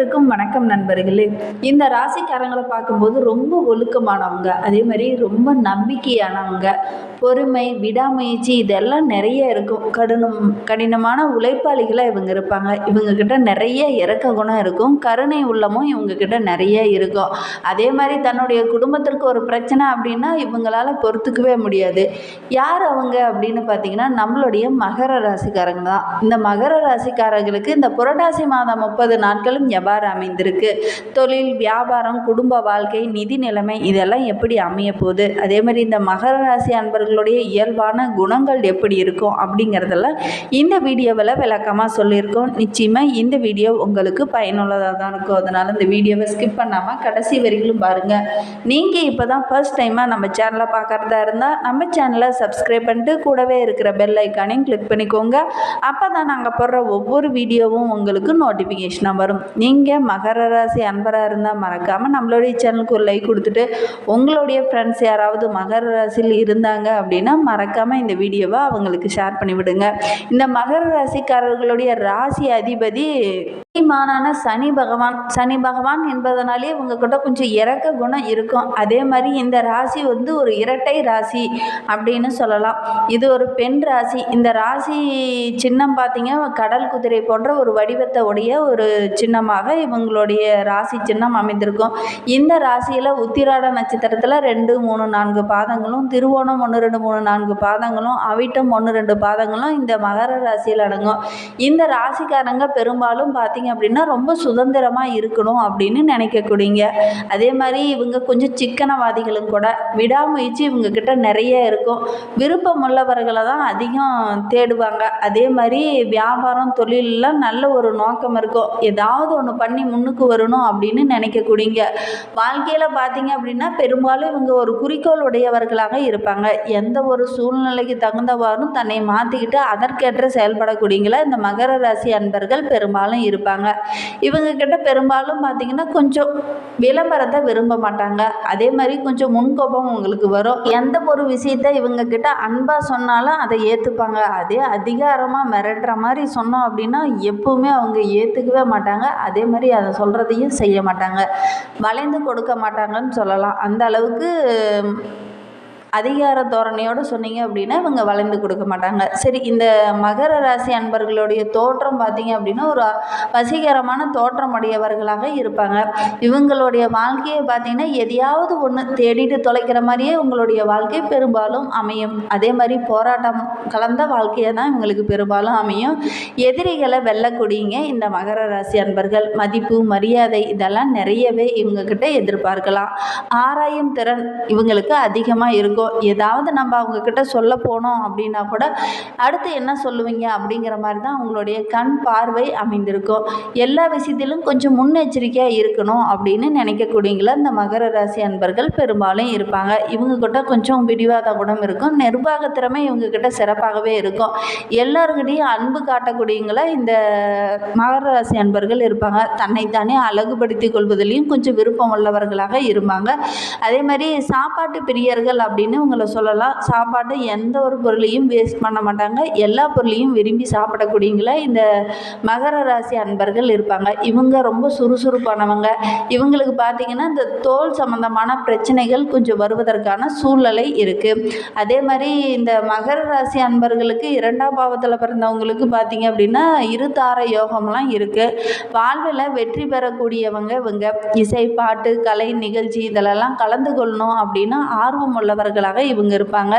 அனைவருக்கும் வணக்கம் நண்பர்களே. இந்த ராசிக்காரங்களை பார்க்கும்போது ரொம்ப ஒழுக்கமானவங்க. அதே மாதிரி ரொம்ப நம்பிக்கையானவங்க. பொறுமை விடாமுயற்சி இதெல்லாம் நிறைய இருக்கும். கடினம் கடினமான உழைப்பாளிகளாக இவங்க இருப்பாங்க. இவங்க கிட்ட நிறைய இறக்க குணம் இருக்கும். கருணை உள்ளமும் இவங்க கிட்ட நிறைய இருக்கும். அதே மாதிரி தன்னுடைய குடும்பத்திற்கு ஒரு பிரச்சனை அப்படின்னா இவங்களால பொறுத்துக்கவே முடியாது. யார் அவங்க அப்படின்னு பார்த்தீங்கன்னா நம்மளுடைய மகர ராசிக்காரங்க தான். இந்த மகர ராசிக்காரர்களுக்கு இந்த புரட்டாசி மாதம் முப்பது நாட்களும் எவ்வளோ எவ்வாறு அமைந்திருக்கு. தொழில் வியாபாரம் குடும்ப வாழ்க்கை நிதி நிலைமை இதெல்லாம் எப்படி அமைய போகுது அதே மாதிரி இந்த மகர ராசி அன்பர்களுடைய இயல்பான குணங்கள் எப்படி இருக்கும் அப்படிங்கிறதெல்லாம் இந்த வீடியோவில் விளக்கமாக சொல்லியிருக்கோம். நிச்சயமாக இந்த வீடியோ உங்களுக்கு பயனுள்ளதாக தான் இருக்கும். அதனால் இந்த வீடியோவை ஸ்கிப் பண்ணாமல் கடைசி வரைக்கும் பாருங்கள் நீங்கள் இப்போ தான் ஃபர்ஸ்ட் டைமாக நம்ம சேனலை பார்க்குறதா இருந்தால் நம்ம சேனலை சப்ஸ்கிரைப் பண்ணிட்டு கூடவே இருக்கிற பெல் ஐக்கானையும் கிளிக் பண்ணிக்கோங்க. அப்போ தான் நாங்கள் போடுற ஒவ்வொரு வீடியோவும் உங்களுக்கு நோட்டிஃபிகேஷனாக வரும். நீங்கள் மகர ராசி அன்பராக இருந்தால் மறக்காமல் நம்மளுடைய சேனலுக்கு ஒரு லைக் கொடுத்துட்டு உங்களுடைய ஃப்ரெண்ட்ஸ் யாராவது மகர ராசியில் இருந்தாங்க அப்படின்னா மறக்காமல் இந்த வீடியோவை அவங்களுக்கு ஷேர் பண்ணி விடுங்க இந்த மகர ராசிக்காரர்களுடைய ராசி அதிபதி மானான சனி பகவான் சனி பகவான் என்பதனாலே உங்ககிட்ட கொஞ்சம் இறக்க குணம் இருக்கும். அதே மாதிரி இந்த ராசி வந்து ஒரு இரட்டை ராசி அப்படின்னு சொல்லலாம். இது ஒரு பெண் ராசி. இந்த ராசி சின்னம் பார்த்தீங்க கடல் குதிரை போன்ற ஒரு வடிவத்தை உடைய ஒரு சின்னமாக இவங்களுடைய ராசி சின்னம் அமைந்திருக்கும். இந்த ராசியில் உத்திராட நட்சத்திரத்தில் ரெண்டு மூணு நான்கு பாதங்களும் திருவோணம் ஒன்று ரெண்டு மூணு நான்கு பாதங்களும் அவிட்டம் ஒன்று ரெண்டு பாதங்களும் இந்த மகர ராசியில் அடங்கும். இந்த ராசிக்காரங்க பெரும்பாலும் பார்த்தீங்க அப்படின்னா ரொம்ப சுதந்திரமாக இருக்கணும் அப்படின்னு நினைக்கக்கூடியங்க அதே மாதிரி இவங்க கொஞ்சம் சிக்கனவாதிகளும் கூட விடாமுயற்சி இவங்க கிட்ட நிறைய இருக்கும். விருப்பம் உள்ளவர்களை தான் அதிகம் தேடுவாங்க. அதே மாதிரி வியாபாரம் தொழிலெலாம் நல்ல ஒரு நோக்கம் இருக்கும். ஏதாவது ஒன்று பண்ணி முன்னுக்கு வரணும் அப்படின்னு நினைக்கக்கூடியங்க வாழ்க்கையில் பார்த்தீங்க அப்படின்னா பெரும்பாலும் இவங்க ஒரு குறிக்கோள் உடையவர்களாக இருப்பாங்க. எந்த ஒரு சூழ்நிலைக்கு தகுந்தவாறும் தன்னை மாற்றிக்கிட்டு அதற்கேற்ற செயல்படக்கூடியங்கள இந்த மகர ராசி அன்பர்கள் பெரும்பாலும் இருப்பாங்க. இவங்க கிட்ட பெரும்பாலும் பார்த்தீங்கன்னா கொஞ்சம் விளம்பரத்தை விரும்ப மாட்டாங்க. அதே மாதிரி கொஞ்சம் முன்கோபம் உங்களுக்கு வரும். எந்த ஒரு விஷயத்த இவங்க கிட்ட அன்பாக சொன்னாலும் அதை ஏற்றுப்பாங்க அதே அதிகாரமாக மிரட்டுற மாதிரி சொன்னோம் அப்படின்னா எப்பவுமே அவங்க ஏற்றுக்கவே மாட்டாங்க. அதே மாதிரி அதை சொல்கிறதையும் செய்ய மாட்டாங்க. வளைந்து கொடுக்க மாட்டாங்கன்னு சொல்லலாம். அந்த அளவுக்கு அதிகார தோரணையோடு சொன்னீங்க அப்படின்னா இவங்க வளைந்து கொடுக்க மாட்டாங்க. சரி இந்த மகர ராசி அன்பர்களுடைய தோற்றம் பார்த்தீங்க அப்படின்னா ஒரு வசீகரமான தோற்றம் உடையவர்களாக இருப்பாங்க. இவங்களுடைய வாழ்க்கையை பார்த்தீங்கன்னா எதையாவது ஒன்று தேடிட்டு தொலைக்கிற மாதிரியே உங்களுடைய வாழ்க்கை பெரும்பாலும் அமையும். அதே மாதிரி போராட்டம் கலந்த வாழ்க்கையை தான் இவங்களுக்கு பெரும்பாலும் அமையும். எதிரிகளை வெல்லக்கூடியங்க இந்த மகர ராசி அன்பர்கள். மதிப்பு மரியாதை இதெல்லாம் நிறையவே இவங்கக்கிட்ட எதிர்பார்க்கலாம். ஆராயும் திறன் இவங்களுக்கு அதிகமாக இருக்கும். இருக்கும் ஏதாவது நம்ம அவங்கக்கிட்ட சொல்ல போனோம் அப்படின்னா கூட அடுத்து என்ன சொல்லுவீங்க அப்படிங்கிற மாதிரி தான் அவங்களுடைய கண் பார்வை அமைந்திருக்கும் எல்லா விஷயத்திலும் கொஞ்சம் முன்னெச்சரிக்கையாக இருக்கணும் அப்படின்னு நினைக்கக்கூடியங்கள இந்த மகர ராசி அன்பர்கள் பெரும்பாலும் இருப்பாங்க. இவங்கக்கிட்ட கொஞ்சம் பிடிவாத குணம் இருக்கும். நிர்வாக திறமை இவங்கக்கிட்ட சிறப்பாகவே இருக்கும். எல்லாருக்கிட்டையும் அன்பு காட்டக்கூடியங்கள இந்த மகர ராசி அன்பர்கள் இருப்பாங்க. தன்னைத்தானே அழகுபடுத்தி கொள்வதிலையும் கொஞ்சம் விருப்பம் உள்ளவர்களாக இருப்பாங்க. அதே மாதிரி சாப்பாட்டு பிரியர்கள் அப்படின்னு அப்படின்னு உங்களை சொல்லலாம். சாப்பாட்டை எந்த ஒரு பொருளையும் வேஸ்ட் பண்ண மாட்டாங்க. எல்லா பொருளையும் விரும்பி சாப்பிடக்கூடியங்கள இந்த மகர ராசி அன்பர்கள் இருப்பாங்க. இவங்க ரொம்ப சுறுசுறுப்பானவங்க. இவங்களுக்கு பார்த்திங்கன்னா இந்த தோல் சம்மந்தமான பிரச்சனைகள் கொஞ்சம் வருவதற்கான சூழ்நிலை இருக்குது அதே மாதிரி இந்த மகர ராசி அன்பர்களுக்கு இரண்டாம் பாவத்தில் பிறந்தவங்களுக்கு பார்த்திங்க அப்படின்னா இருதார யோகம்லாம் இருக்குது வாழ்வில் வெற்றி பெறக்கூடியவங்க இவங்க. இசை பாட்டு கலை நிகழ்ச்சி இதிலெல்லாம் கலந்து கொள்ளணும் அப்படின்னா ஆர்வம் உள்ளவர்கள் மனிதர்களாக இவங்க இருப்பாங்க.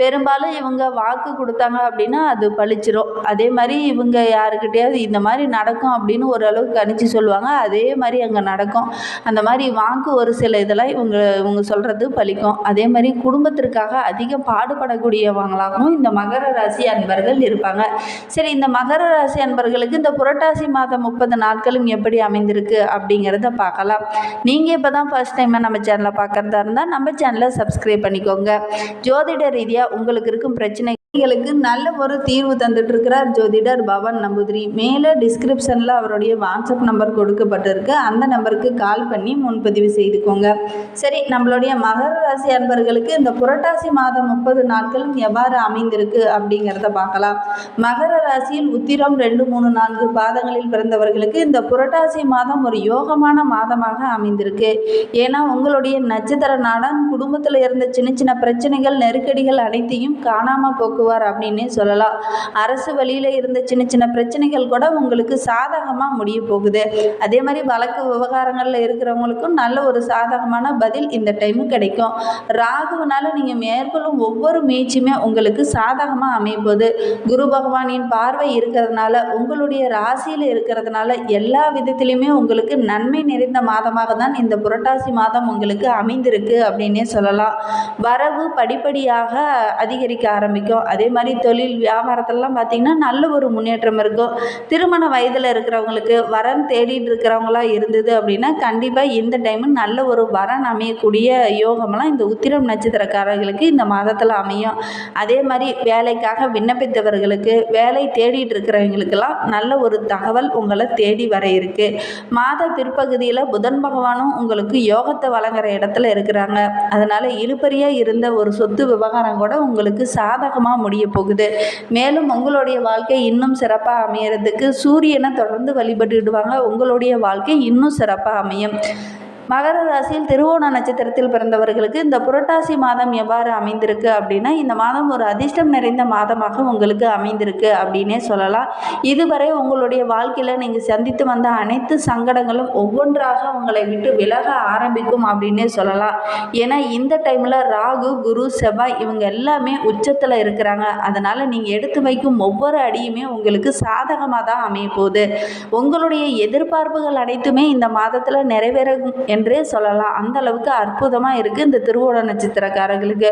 பெரும்பாலும் இவங்க வாக்கு கொடுத்தாங்க அப்படின்னா அது பழிச்சிரும். அதே மாதிரி இவங்க யாருக்கிட்டையாவது இந்த மாதிரி நடக்கும் அப்படின்னு ஓரளவுக்கு கணிச்சு சொல்லுவாங்க. அதே மாதிரி அங்கே நடக்கும். அந்த மாதிரி வாக்கு ஒரு சில இதெல்லாம் இவங்க இவங்க சொல்கிறது பழிக்கும். அதே மாதிரி குடும்பத்திற்காக அதிகம் பாடுபடக்கூடியவங்களாகவும் இந்த மகர ராசி அன்பர்கள் இருப்பாங்க. சரி இந்த மகர ராசி அன்பர்களுக்கு இந்த புரட்டாசி மாதம் முப்பது நாட்களும் எப்படி அமைந்திருக்கு அப்படிங்கிறத பார்க்கலாம். நீங்கள் இப்போ தான் ஃபஸ்ட் டைமாக நம்ம சேனலை பார்க்குறதா இருந்தால் நம்ம சேனலை சப்ஸ்கிரைப் பண்ணிக்கோங்க. ஜோதிட ரீதியாக உங்களுக்கு இருக்கும் பிரச்சனை களுக்கு நல்ல ஒரு தீர்வு தந்துட்டு இருக்கிறார் ஜோதிடர் பவன் நம்பூதிரி. மேலே டிஸ்கிரிப்ஷனில் அவருடைய வாட்ஸ்அப் நம்பர் கொடுக்கப்பட்டிருக்கு. அந்த நம்பருக்கு கால் பண்ணி முன்பதிவு செய்துக்கோங்க. சரி நம்மளுடைய மகர ராசி அன்பர்களுக்கு இந்த புரட்டாசி மாதம் முப்பது நாட்களும் எவ்வாறு அமைந்திருக்கு அப்படிங்கிறத பார்க்கலாம். மகர ராசியில் உத்திரம் ரெண்டு மூணு நான்கு பாதங்களில் பிறந்தவர்களுக்கு இந்த புரட்டாசி மாதம் ஒரு யோகமான மாதமாக அமைந்திருக்கு. ஏன்னா உங்களுடைய நட்சத்திர நாடன் குடும்பத்தில் இருந்த சின்ன சின்ன பிரச்சனைகள் நெருக்கடிகள் அனைத்தையும் காணாமல் போக்குவார் அப்படின்னே சொல்லலாம். அரசு வழியில் இருந்த சின்ன சின்ன பிரச்சனைகள் கூட உங்களுக்கு சாதகமாக முடிய போகுது. அதே மாதிரி வழக்கு விவகாரங்களில் இருக்கிறவங்களுக்கும் நல்ல ஒரு சாதகமான பதில் இந்த டைமு கிடைக்கும். ராகுவனால நீங்கள் மேற்கொள்ளும் ஒவ்வொரு முயற்சியுமே உங்களுக்கு சாதகமாக அமையும் குரு பகவானின் பார்வை இருக்கிறதுனால உங்களுடைய ராசியில் இருக்கிறதுனால எல்லா விதத்திலையுமே உங்களுக்கு நன்மை நிறைந்த மாதமாக தான் இந்த புரட்டாசி மாதம் உங்களுக்கு அமைந்திருக்கு அப்படின்னே சொல்லலாம். வரவு படிப்படியாக அதிகரிக்க ஆரம்பிக்கும். அதே மாதிரி தொழில் வியாபாரத்திலலாம் பார்த்திங்கன்னா நல்ல ஒரு முன்னேற்றம் இருக்கும். திருமண வயதில் இருக்கிறவங்களுக்கு வரன் தேடிட்டு இருக்கிறவங்களா இருந்தது அப்படின்னா கண்டிப்பாக இந்த டைமு நல்ல ஒரு வரன் அமையக்கூடிய யோகமெல்லாம் இந்த உத்திரம் நட்சத்திரக்காரர்களுக்கு இந்த மாதத்தில் அமையும். அதே மாதிரி வேலைக்காக விண்ணப்பித்தவர்களுக்கு வேலை தேடிட்டு இருக்கிறவங்களுக்கெல்லாம் நல்ல ஒரு தகவல் உங்களை தேடி வர இருக்கு. மாத பிற்பகுதியில் புதன் பகவானும் உங்களுக்கு யோகத்தை வழங்குற இடத்துல இருக்கிறாங்க. அதனால் இழுபறியாக இருந்த ஒரு சொத்து விவகாரம் கூட உங்களுக்கு சாதகமாக முடிய போகுது. மேலும் உங்களுடைய வாழ்க்கை இன்னும் சிறப்பாக அமையறதுக்கு சூரியனை தொடர்ந்து வழிபட்டுடுவாங்க உங்களுடைய வாழ்க்கை இன்னும் சிறப்பாக அமையும். மகர ராசியில் திருவோண நட்சத்திரத்தில் பிறந்தவர்களுக்கு இந்த புரட்டாசி மாதம் எவ்வாறு அமைந்திருக்கு அப்படின்னா இந்த மாதம் ஒரு அதிர்ஷ்டம் நிறைந்த மாதமாக உங்களுக்கு அமைந்திருக்கு அப்படின்னே சொல்லலாம். இதுவரை உங்களுடைய வாழ்க்கையில் நீங்கள் சந்தித்து வந்த அனைத்து சங்கடங்களும் ஒவ்வொன்றாக உங்களை விட்டு விலக ஆரம்பிக்கும் அப்படின்னே சொல்லலாம். ஏன்னா இந்த டைமில் ராகு குரு செவ்வாய் இவங்க எல்லாமே உச்சத்தில் இருக்கிறாங்க. அதனால் நீங்கள் எடுத்து வைக்கும் ஒவ்வொரு அடியுமே உங்களுக்கு சாதகமாக தான் அமைய போகுது உங்களுடைய எதிர்பார்ப்புகள் அனைத்துமே இந்த மாதத்தில் நிறைவேற என்றே சொல்லலாம். அந்த அளவுக்கு அற்புதமாக இருக்குது இந்த திருவோண நட்சத்திரக்காரர்களுக்கு.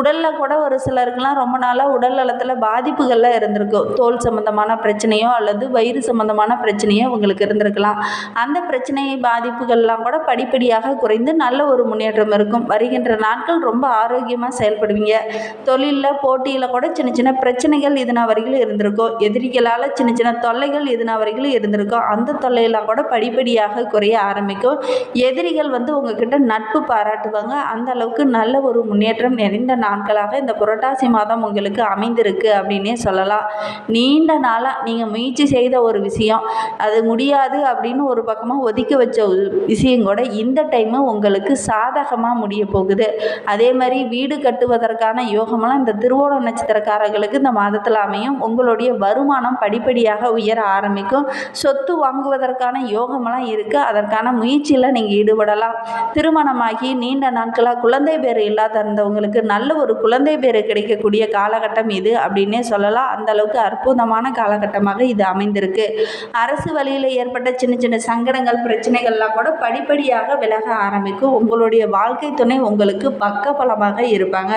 உடலில் கூட ஒரு சிலருக்குலாம் ரொம்ப நாளாக உடல் நலத்தில் பாதிப்புகள்லாம் இருந்திருக்கும் தோல் சம்மந்தமான பிரச்சனையோ அல்லது வயிறு சம்மந்தமான பிரச்சனையோ உங்களுக்கு இருந்திருக்கலாம். அந்த பிரச்சனை பாதிப்புகள்லாம் கூட படிப்படியாக குறைந்து நல்ல ஒரு முன்னேற்றம் இருக்கும். வருகின்ற நாட்கள் ரொம்ப ஆரோக்கியமாக செயல்படுவீங்க. தொழிலில் போட்டியில் கூட சின்ன சின்ன பிரச்சனைகள் இதுனா வரைக்கும் இருந்திருக்கும். எதிரிகளால் சின்ன சின்ன தொல்லைகள் இதுனா வரைக்கும் இருந்திருக்கும். அந்த தொல்லையெல்லாம் கூட படிப்படியாக குறைய ஆரம்பிக்கும். எதிரிகள் வந்து உங்ககிட்ட நட்பு பாராட்டுவாங்க. அந்த அளவுக்கு நல்ல ஒரு முன்னேற்றம் நிறைந்த நாட்களாக இந்த புரட்டாசி மாதம் உங்களுக்கு அமைந்திருக்கு அப்படின்னே சொல்லலாம். நீண்ட நாளாக நீங்கள் முயற்சி செய்த ஒரு விஷயம். அது முடியாது அப்படின்னு ஒரு பக்கமாக ஒதுக்கி வச்ச விஷயம் கூட இந்த டைமு உங்களுக்கு சாதகமாக முடிய போகுது. அதே மாதிரி வீடு கட்டுவதற்கான யோகமெல்லாம் இந்த திருவோண நட்சத்திரக்காரர்களுக்கு இந்த மாதத்தில் அமையும். உங்களுடைய வருமானம் படிப்படியாக உயர ஆரம்பிக்கும். சொத்து வாங்குவதற்கான யோகமெல்லாம் இருக்குது அதற்கான முயற்சியில் நீங்கள் ஈடுபடலாம் திருமணமாகி நீண்ட நாட்களாக குழந்தை பேர் இல்லாத இருந்தவங்களுக்கு நல்ல ஒரு குழந்தை பேர் கிடைக்கக்கூடிய காலகட்டம் இது அப்படின்னே சொல்லலாம். அந்த அளவுக்கு அற்புதமான காலகட்டமாக இது அமைந்திருக்கு. அரசு வழியில் ஏற்பட்ட சின்ன சின்ன சங்கடங்கள் பிரச்சனைகள்லாம் கூட படிப்படியாக விலக ஆரம்பிக்கும். உங்களுடைய வாழ்க்கை துணை உங்களுக்கு பக்க பலமாக இருப்பாங்க.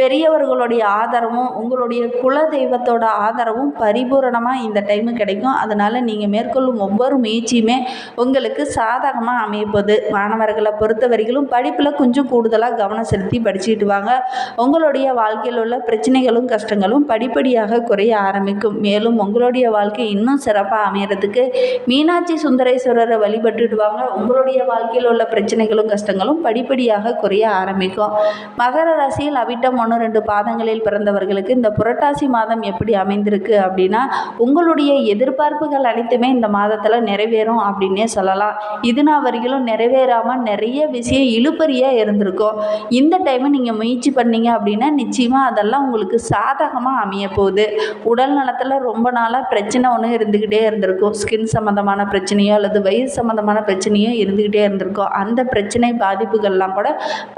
பெரியவர்களுடைய ஆதரவும் உங்களுடைய குல தெய்வத்தோட ஆதரவும் பரிபூரணமாக இந்த டைமு கிடைக்கும். அதனால் நீங்கள் மேற்கொள்ளும் ஒவ்வொரு முயற்சியுமே உங்களுக்கு சாதகமாக அமைப்பது மாணவர்களை பொறுத்த வரைக்கும் படிப்பில் கொஞ்சம் கூடுதலாக கவனம் செலுத்தி படிச்சுக்கிட்டு வாங்க. உங்களுடைய வாழ்க்கையில் உள்ள பிரச்சனைகளும் கஷ்டங்களும் படிப்படியாக குறைய ஆரம்பிக்கும். மேலும் உங்களுடைய வாழ்க்கை இன்னும் சிறப்பாக அமையறதுக்கு மீனாட்சி சுந்தரேஸ்வரரை வழிபட்டுடுவாங்க உங்களுடைய வாழ்க்கையில் உள்ள பிரச்சனைகளும் கஷ்டங்களும் படிப்படியாக குறைய ஆரம்பிக்கும். மகர ராசியில் அவிட்டம் ஒன்று ரெண்டு பாதங்களில் பிறந்தவர்களுக்கு இந்த புரட்டாசி மாதம் எப்படி அமைந்திருக்கு அப்படின்னா உங்களுடைய எதிர்பார்ப்புகள் அனைத்துமே இந்த மாதத்தில் நிறைவேறும் அப்படின்னே சொல்லலாம். இது நான் வரையிலும் நிறைவே நிறைவேறாமல் நிறைய விஷயம் இழுபறியாக இருந்திருக்கும். இந்த டைமு நீங்கள் முயற்சி பண்ணீங்க அப்படின்னா நிச்சயமாக அதெல்லாம் உங்களுக்கு சாதகமாக அமைய போகுது. உடல் நலத்தில் ரொம்ப நாளாக பிரச்சனை ஒன்று இருந்துக்கிட்டே இருந்திருக்கும். ஸ்கின் சம்மந்தமான பிரச்சனையோ அல்லது வயிறு சம்மந்தமான பிரச்சனையோ இருந்துக்கிட்டே இருந்திருக்கும். அந்த பிரச்சனை பாதிப்புகள்லாம் கூட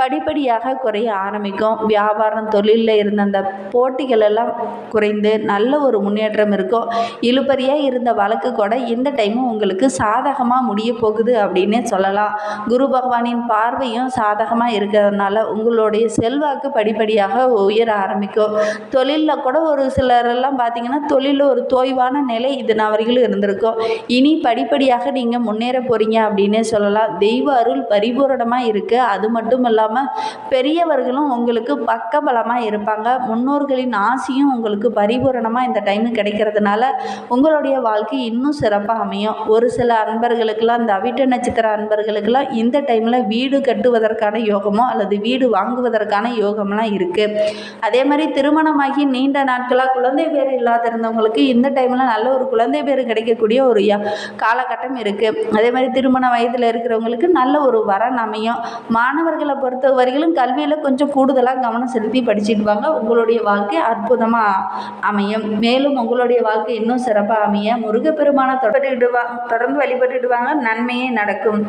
படிப்படியாக குறைய ஆரம்பிக்கும். வியாபாரம் தொழிலில் இருந்த அந்த போட்டிகள் எல்லாம் குறைந்து நல்ல ஒரு முன்னேற்றம் இருக்கும். இழுபறியாக இருந்த வழக்கு கூட இந்த டைமும் உங்களுக்கு சாதகமாக முடிய போகுது அப்படின்னே சொல்லலாம். குரு பகவானின் பார்வையும் சாதகமாக இருக்கிறதுனால உங்களுடைய செல்வாக்கு படிப்படியாக உயர ஆரம்பிக்கும். தொழிலில் கூட ஒரு சிலரெல்லாம் பார்த்தீங்கன்னா தொழிலில் ஒரு தோய்வான நிலை இது நான் வரைக்கும் இருந்திருக்கும். இனி படிப்படியாக நீங்கள் முன்னேற போகிறீங்க அப்படின்னே சொல்லலாம். தெய்வ அருள் பரிபூரணமாக இருக்குது அது மட்டும் இல்லாமல் பெரியவர்களும் உங்களுக்கு பக்கபலமாக இருப்பாங்க. முன்னோர்களின் ஆசையும் உங்களுக்கு பரிபூரணமாக இந்த டைமு கிடைக்கிறதுனால உங்களுடைய வாழ்க்கை இன்னும் சிறப்பாக அமையும். ஒரு சில அன்பர்களுக்கெல்லாம் இந்த அவிட்ட நட்சத்திர அன்பர்களுக்கெல்லாம் இந்த டைமில் வீடு கட்டுவதற்கான யோகமோ அல்லது வீடு வாங்குவதற்கான யோகம்லாம் இருக்குது அதே மாதிரி திருமணமாகி நீண்ட நாட்களாக குழந்தை பேர் இல்லாத இருந்தவங்களுக்கு இந்த டைமில் நல்ல ஒரு குழந்தை பேர் கிடைக்கக்கூடிய ஒரு யா- காலகட்டம் இருக்குது அதே மாதிரி திருமண வயதில் இருக்கிறவங்களுக்கு நல்ல ஒரு வரன் அமையும். மாணவர்களை பொறுத்த வரையிலும் கல்வியில் கொஞ்சம் கூடுதலாக கவனம் செலுத்தி படிச்சிடுவாங்க உங்களுடைய வாழ்க்கை அற்புதமாக அமையும். மேலும் உங்களுடைய வாழ்க்கை இன்னும் சிறப்பாக அமைய முருகப்பெருமான தொடர்ந்துடுவாங்க தொடர்ந்து வழிபட்டுடுவாங்க நன்மையே நடக்கும்.